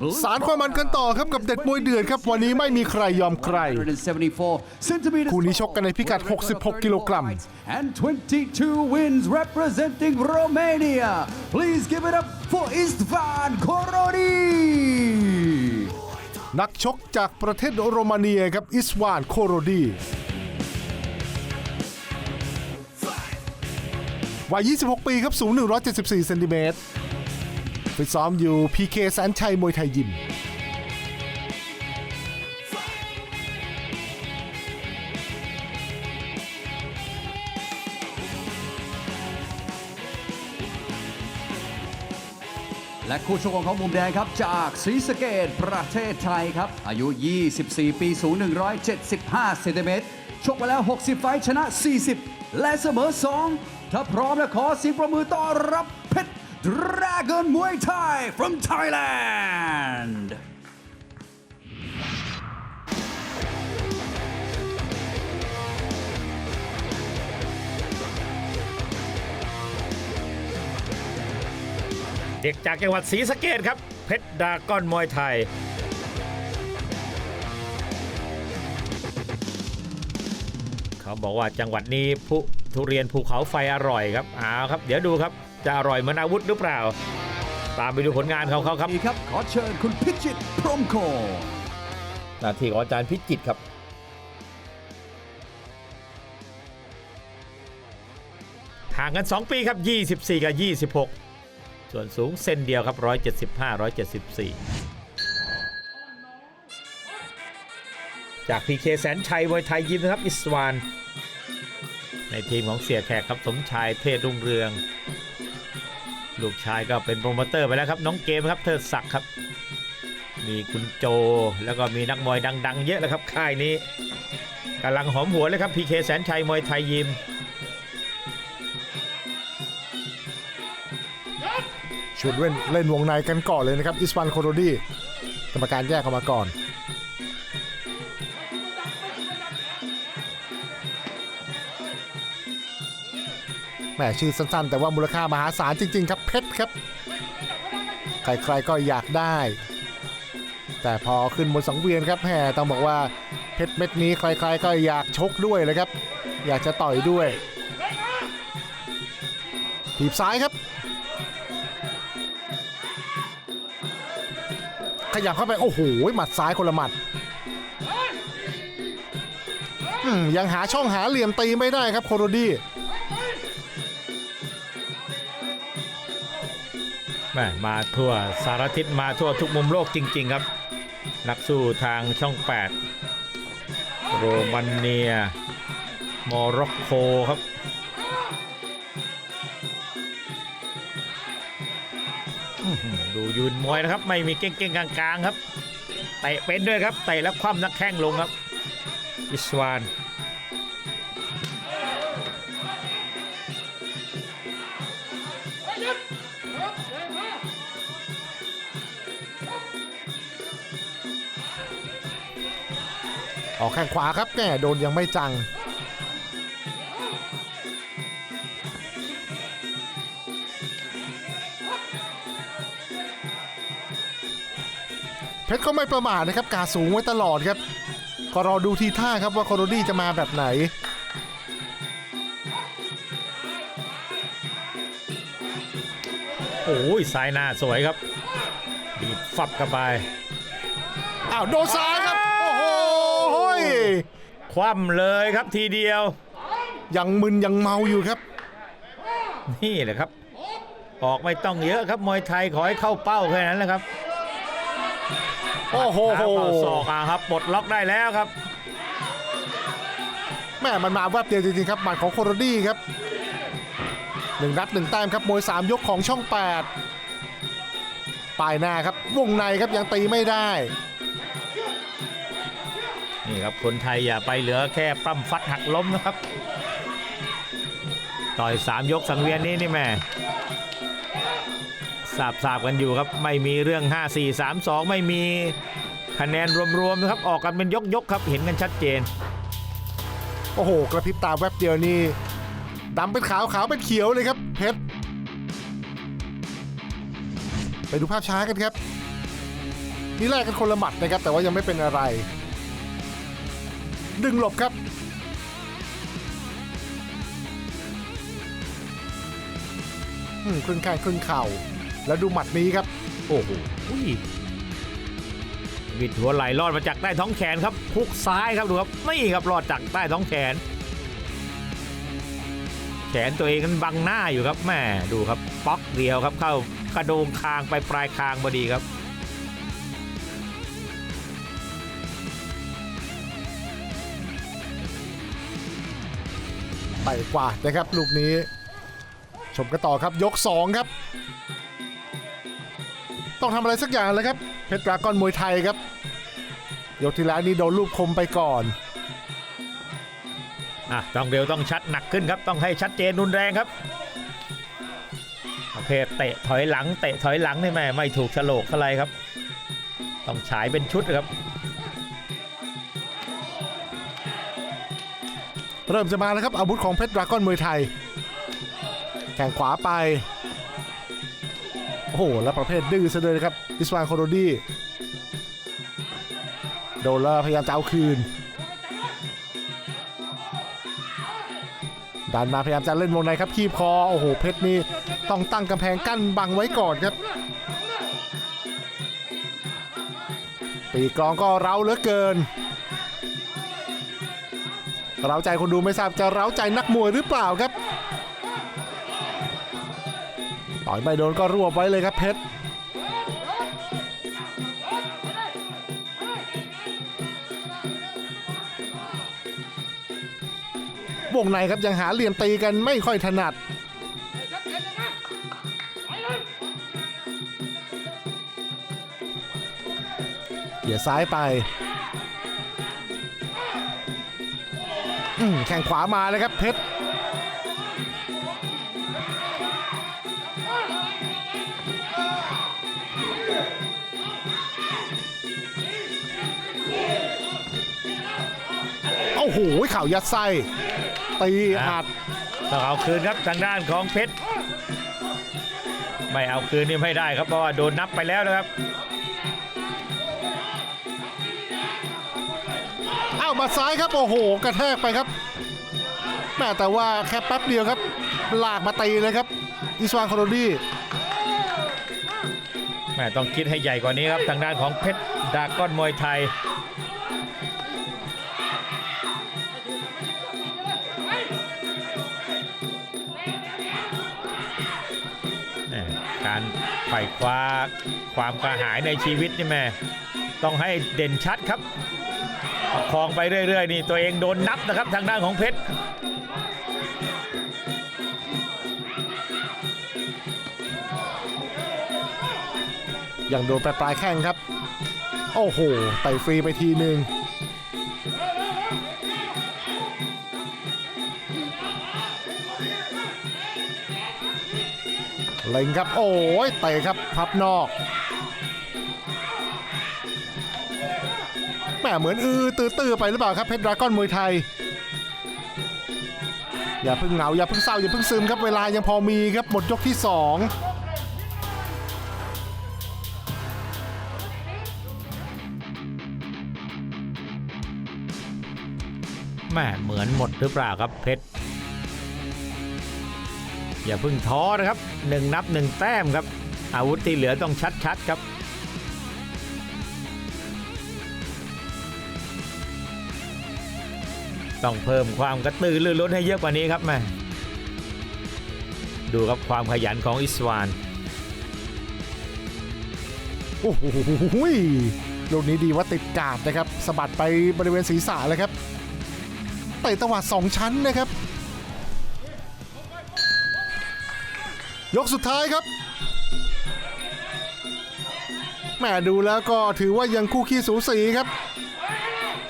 Blue สารความมันกันต่อครับกับเด็ดมวยเดือดครับ วันนี้ไม่มีใครยอมใคร174 centimeters คู่นี้ชกกันในพิกัด 66 กิโลกรัม and 22 wins representing Romania please give it up for Istvan Korodi นักชกจากประเทศโรมาเนียครับอิสวานโคโรดีวัย 26 ปีครับ สูง 174 เซนติเมตร ไปซ้อมอยู่พีเคแสนชัยมวยไทยยิม และคู่ชกของเขามุมแดงครับ จากศรีสะเกดประเทศไทยครับ อายุ 24 ปีสูง 175 เซนติเมตรชกมาแล้ว 60 ไฟชนะ 40 และเสมอ 2 ถ้าพร้อมแล้วขอเสียงประมือต้อนรับ Dragon Muay Thai from Thailand เด็กจากจังหวัดศรีสะเกดครับ เพชรดาก้อนมวยไทย เขาบอกว่าจังหวัดนี้ผู้ทุเรียนภูเขาไฟอร่อยครับเอาครับ เดี๋ยวดูครับ จะอร่อยเหมือนอาวุธหรือเปล่า ตามไปดูผลงานของเขาครับ นี่ครับ ขอเชิญคุณพิจิตรพรหมโคหน้าที่ของอาจารย์พิจิตรครับ ห่างกัน 2 ปีครับ 24 กับ 26 ส่วนสูงเส้นเดียวครับ 175 174 จากพีเคแสนชัยมวยไทยยิมนะครับ อิสวาน ในทีมของเสียแขกครับสมชายเทศรุ่งเรือง ลูกชายก็เป็นโปรโมเตอร์ไปแล้วครับ น้องเกมครับเทิดศักดิ์ครับ มีคุณโจแล้วก็มีนักมวยดัง ๆ เยอะเลยครับค่ายนี้กำลังหอมหัวเลยครับพีเคแสนชัยมวยไทยยิมชุดเล่นเล่นวงในกันก่อนเลยนะครับอิสวานโคโรดีกรรมการแยกออกมาก่อน แหมชื่อสั้นๆ แต่ว่ามูลค่ามหาศาลจริง ๆ ครับเพชรครับ ใครๆก็อยากได้ แต่พอขึ้นบนสังเวียนครับแหมต้องบอกว่าเพชรเม็ดนี้ใครๆก็อยากชกด้วยเลยครับ อยากจะต่อยด้วยถีบซ้ายครับ ขยับเข้าไป โอ้โหหมัดซ้ายคนละหมัดยังหาช่องหาเหลี่ยมตีไม่ได้ครับโคโรดี้ ม่มาทั่วสารทิศมาทั่วทุกมุมโลกจริง ๆ ครับ นักสู้ทางช่อง 8 โรมาเนียโมร็อกโกครับ ดูยืนมวยนะครับ ไม่มีเก่งๆ กลางๆ ครับเตะเป็นด้วยครับเตะแล้วคว่ำนักแข้งลงครับ อิสวาน ออกแข้งขวาครับแหมโดนยังไม่จัง เพชรก็ไม่ประมาทนะครับกาสูงไว้ตลอดครับ ก็รอดูทีท่าครับว่าโคโรดี้จะมาแบบไหนโอ้ยซ้ายหน้าสวยครับดีดฟับเข้าไปอ้าวโดนซ้ายครับ โอ้โหโห้ย คว่ำเลยครับทีเดียว ยังมึนยังเมาอยู่ครับ นี่แหละครับ ออกไม่ต้องเยอะครับมวยไทยขอให้เข้าเป้าแค่นั้นแหละครับโอ้โหเท้าเข่าศอกอะครับปลดล็อกได้แล้วครับแม่มันมาแวบเดียวจริงๆครับหมัดของโคโรดี้ครับหนึ่งนัดหนึ่งแต้มครับมวยสามยกของช่อง8ปลายหน้าครับวงในครับยังตีไม่ได้ นี่ครับคนไทยอย่าไปเหลือแค่ปล้ำฟัดหักล้มนะครับ ต่อยสามยกสังเวียนนี้นี่แม่สาบสาบกันอยู่ครับไม่มีเรื่อง 5 4 3 2 ไม่มีคะแนนรวมๆนะครับออกกันเป็นยกๆครับเห็นกันชัดเจน โอ้โห กระพริบตาแวบเดียวนี่ดำเป็นขาวขาวเป็นเขียวเลยครับเพชรไปดูภาพช้ากันครับ นี่แลกกันคนละหมัดนะครับ แต่ว่ายังไม่เป็นอะไร ดึงหลบครับอืมครึ่งแข้งครึ่งเข่า แล้วดูหมัดนี้ครับ โอ้โหอุ้ยบิดหัวไหลรอดมาจากใต้ท้องแขนครับพุกซ้ายครับดูครับนี่ครับรอดจากใต้ท้องแขน แขนตัวเองนั้นบังหน้าอยู่ครับแม่ดูครับป๊อกเดียวครับเข้ากระโดงคางไปปลายคางพอดีครับ ไปกว่านะครับลูกนี้ ชมกันต่อครับยก 2 ครับ ต้องทำอะไรสักอย่างแล้วครับ เพชรดราก้อนมวยไทยครับ ยกที่แล้วนี่โดนลูกคมไปก่อนอะต้องเร็วต้องชัดหนักขึ้นครับ ต้องให้ชัดเจนรุนแรงครับประเภทเตะถอยหลังเตะถอยหลังนี่แม่ไม่ถูกฉลกอะไรครับ ต้องฉายเป็นชุดครับ เริ่มจะมาแล้วครับอาวุธของเพชรดราก้อนมวยไทย แข่งขวาไป โอ้โห แล้วประเภทดื้อซะเลยนะครับอิสวานโคโรดี้โดนแล้วพยายามจะเอาคืนดันมาพยายามจะเล่นวงในครับคีบคอโอ้โหเพชรนี่ต้องตั้งกำแพงกั้นบังไว้ก่อนครับปีกกลองก็เร้าเหลือเกิน เร้าใจคนดูไม่ทราบจะเร้าใจนักมวยหรือเปล่าครับต่อยไม่โดนก็รวบไว้เลยครับเพชรวงในครับยังหาเหลี่ยมตีกันไม่ค่อยถนัด เกี่ยซ้ายไป แข่งขวามาเลยครับเพชรโอ้โหข่าวยัดไส้ตีอัดต้องเอาคืนครับทางด้านของเพชรไม่เอาคืนนี่ไม่ได้ครับเพราะว่าโดนนับไปแล้วนะครับ มาซ้ายครับโอ้โห กระแทกไปครับแม่แต่ว่าแค่แป๊บเดียวครับ ลากมาตีเลยครับ อิสวานคโรดี้แม่ต้องคิดให้ใหญ่กว่านี้ครับ ทางด้านของเพชรดาก้อนมวยไทยแม่การไขว่คว้าความกระหายในชีวิตนี่แม่ต้องให้เด่นชัดครับ ประคองไปเรื่อยๆนี่ตัวเองโดนนับนะครับทางด้านของเพชรอย่างโดนปลายปลายแข้งครับ โอ้โหไต่ฟรีไปทีหนึ่งเล็งครับ โอ้ยเตะครับพับนอก แหมเหมือนอือตื้อๆไปหรือเปล่าครับเพชรดราก้อนมวยไทย อย่าเพิ่งเหงาอย่าเพิ่งเศร้าอย่าเพิ่งซึมครับเวลายังพอมีครับหมดยกที่2แม่เหมือนหมดหรือเปล่าครับเพชรอย่าเพิ่งท้อนะครับหนึ่งนับหนึ่งแต้มครับ อาวุธที่เหลือต้องชัดๆครับ ต้องเพิ่มความกระตือรือร้นให้เยอะกว่านี้ครับแม่ดูครับความขยันของอิสวานโอ้โหลูกนี้ดีว่าติดกาดนะครับสะบัดไปบริเวณศีรษะเลยครับเตะตวัดสองชั้นนะครับ ยกสุดท้ายครับแม่ดูแล้วก็ถือว่ายังคู่ขี้สูสีครับ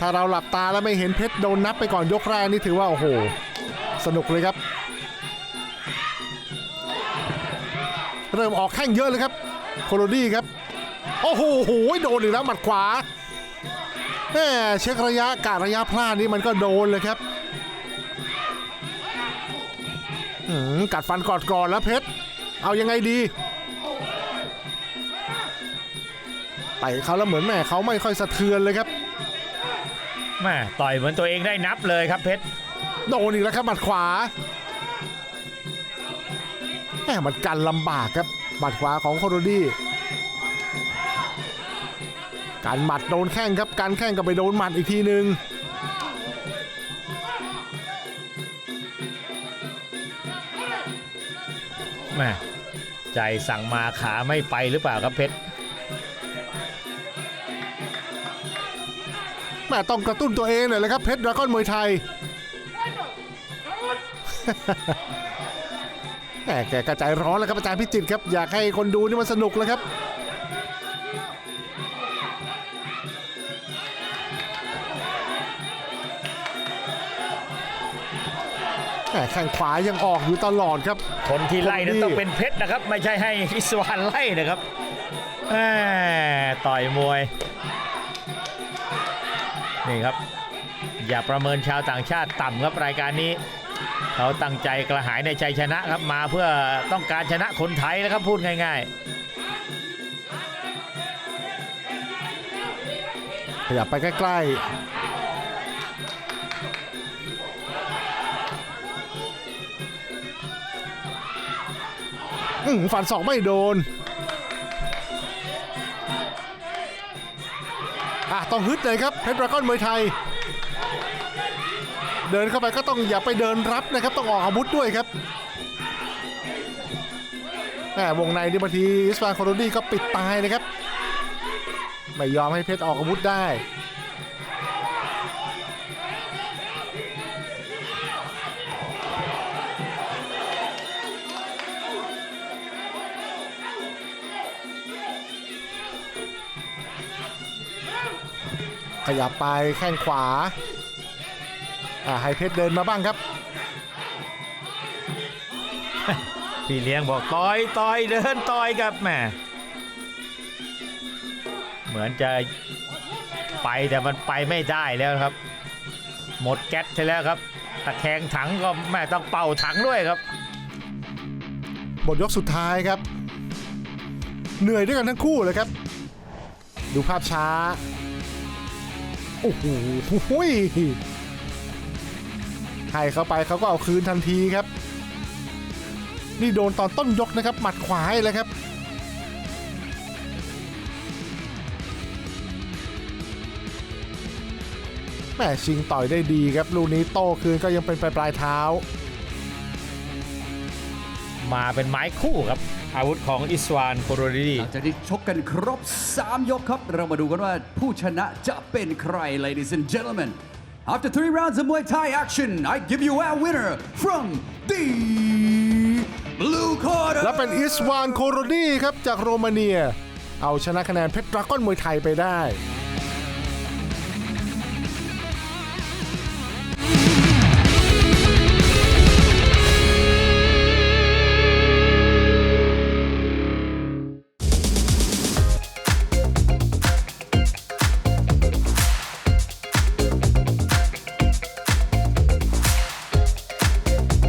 ถ้าเราหลับตาแล้วไม่เห็นเพชรโดนนับไปก่อนยกแรกนี่ถือว่าโอ้โห สนุกเลยครับ เริ่มออกแข้งเยอะเลยครับโคโลดี้ครับ โอ้โหโหโดนอีกแล้วหมัดขวาแหมเช็คระยะกาดระยะพลาดนี่มันก็โดนเลยครับอืมกัดฟันกอดก่อนแล้วเพชร เอายังไงดีไปเขาแล้วเหมือนแม่เขาไม่ค่อยสะเทือนเลยครับ แม่ต่อยเหมือนตัวเองได้นับเลยครับเพชรโดนอีกแล้วครับหมัดขวาแหมมันกันลำบากครับหมัดขวาของโคโรดี้การหมัดโดนแข้งครับการแข้งก็ไปโดนหมัดอีกทีหนึ่งแม่ใจสั่งมาขาไม่ไปหรือเปล่าครับเพชร ม่ต้องกระตุ้นตัวเองหน่อยเลยครับเพชรดราก้อนมวยไทยแหมแกกระจายร้อนแล้วครับอาจารย์พิจิตรครับอยากให้คนดูนี่มันสนุกเลยครับแหมแข้งขวายังออกอยู่ตลอดครับ คนที่ไล่นั้นคนที่ต้องเป็นเพชรนะครับ ไม่ใช่ให้อิสวานไล่นะครับแม่ต่อยมวย นี่ครับ อย่าประเมินชาวต่างชาติต่ำครับรายการนี้ เขาตั้งใจกระหายในชัยชนะครับมาเพื่อต้องการชนะคนไทยนะครับพูดง่าย ขยับไปใกล้ๆ อื้อหือฟันศอกไม่โดน อะต้องฮึดเลยครับเพชรดราก้อนมวยไทย เดินเข้าไปก็ต้องอย่าไปเดินรับนะครับ ต้องออกอาวุธด้วยครับแหมวงในนี่บางทีอิสฟานคอรดี้ก็ปิดตายนะครับ ไม่ยอมให้เพชรออกอาวุธได้ ขยับไปแข้งขวาอ่าให้เพชรเดินมาบ้างครับๆพี่เลี้ยงบอกต่อยต่อยเดินต่อยครับแหม่เหมือนจะไปแต่มันไปไม่ได้แล้วครับ หมดแก๊สใช่แล้วครับตะแคงถังก็แม่ต้องเป่าถังด้วยครับหมดยกสุดท้ายครับ เหนื่อยด้วยกันทั้งคู่เลยครับ ดูภาพช้า โอ้โหหุยให้เข้าไปเขาก็เอาคืนทันทีครับ นี่โดนตอนต้นยกนะครับ หมัดขวาเลยครับแม่ชิงต่อยได้ดีครับ ลูกนี้โต้คืนก็ยังเป็นปลายปลายเท้า มาเป็นไม้คู่ครับ อาวุธของอิสวานโคโรดีหลังจากที่ชกกันครบ 3 ยกครับ เรามาดูกันว่าผู้ชนะจะเป็นใคร ladies and gentlemen after three rounds of Muay Thai action I give you our winner from the blue corner และเป็นอิสวานโคโรดีครับจากโรมาเนีย เอาชนะคะแนนเพชรดราก้อนมวยไทยไปได้